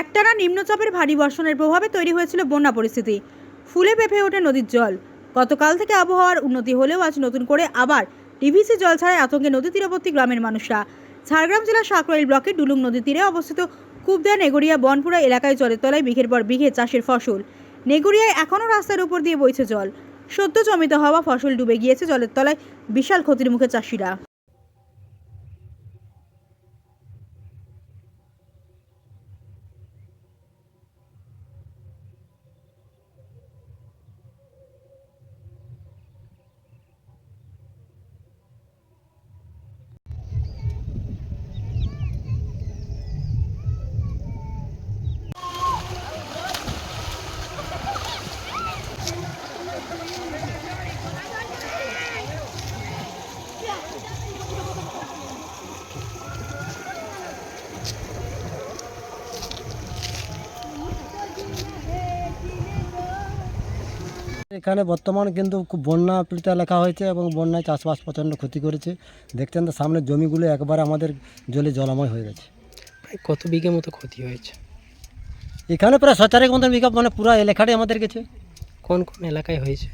একটানা নিম্নচাপের ভারী বর্ষণের প্রভাবে তৈরি হয়েছিল বন্যা পরিস্থিতি। ফুলে পেঁপে ওঠে নদীর জল। গতকাল থেকে আবহাওয়ার উন্নতি হলেও আজ নতুন করে আবার ডিভিসি জল ছাড়াই আতঙ্কে নদী তীরবর্তী গ্রামের মানুষরা। ঝাড়গ্রাম জেলার সাকরাইল ব্লকের ডুলুং নদীর তীরে অবস্থিত কুবদা নেগরিয়া বনপুরা এলাকায় জলের তলায় বিঘের পর বিঘে চাষের ফসল। নেগরিয়ায় এখনও রাস্তার উপর দিয়ে বইছে জল। সদ্য জমিত হওয়া ফসল ডুবে গিয়েছে জলের তলায় বিশাল ক্ষতির মুখে চাষিরা। এখানে বর্তমান কিন্তু খুব বন্যা পীড়িতা লেখা হয়েছে এবং বন্যায় চাষবাস প্রচণ্ড ক্ষতি করেছে। দেখছেন তো সামনের জমিগুলো একবার আমাদের জলে জলাময় হয়ে গেছে। প্রায় কত বিঘে মতো ক্ষতি হয়েছে? এখানে প্রায় সচারেক মতন বিঘা মানে পুরো এলাকাটাই আমাদের গেছে। কোন কোন এলাকায় হয়েছে?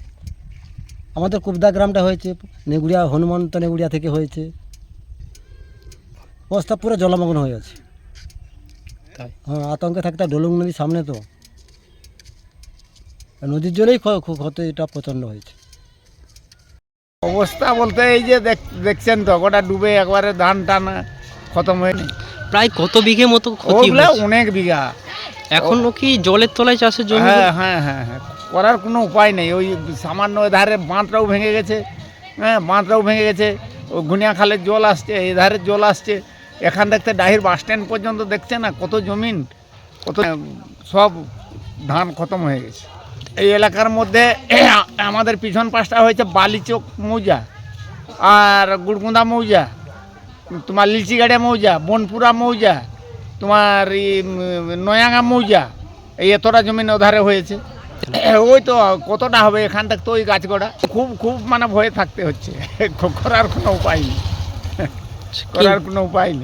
আমাদের কুবদা গ্রামটা হয়েছে নেগুড়িয়া হনুমন্ত নেগুড়িয়া থেকে হয়েছে। অবস্থা পুরো জলমগ্ন হয়ে আছে। তাই? হ্যাঁ আতঙ্কে থাকতে ডলুং নদীর সামনে তো। নদীর জলেই ক্ষ- ক্ষ- ক্ষতিটা প্রচণ্ড হয়েছে। অবস্থা বলতে এই যে দেখ- দেখছেন তো গোটা ডুবে একবারে ধান টান খতম হয়নি। প্রায় কত বিঘে মতো ক্ষতি ওগুলো অনেক বিঘা। এখনও কি জলের তলায় চাষের জমি? হ্যাঁ হ্যাঁ হ্যাঁ হ্যাঁ। করার কোনো উপায় নেই। ওই সামান্য ওই ধারে বাঁধটাও ভেঙে গেছে। হ্যাঁ বাঁধটাও ভেঙে গেছে। ওই ঘুনিয়া খালের জল আসছে এই ধারে জল আসছে। এখান দেখতে ডাহির বাস স্ট্যান্ড পর্যন্ত দেখছে না কত জমিন কত সব ধান খতম হয়ে গেছে। এই এলাকার মধ্যে আমাদের পিছন পাশটা হয়েছে বালিচক মৌজা আর গুড়গুঁদা মৌজা তোমার লিচিগাড়িয়া মৌজা বনপুরা মৌজা তোমার নয়াঙ্গা মৌজা এই এতটা জমিন ওধারে হয়েছে। ওই তো কতটা হবে এখান থেকে তো ওই গাছগড়া খুব খুব মানে ভয়ে থাকতে হচ্ছে। করার কোনো উপায় নেই। করার কোনো উপায় নেই।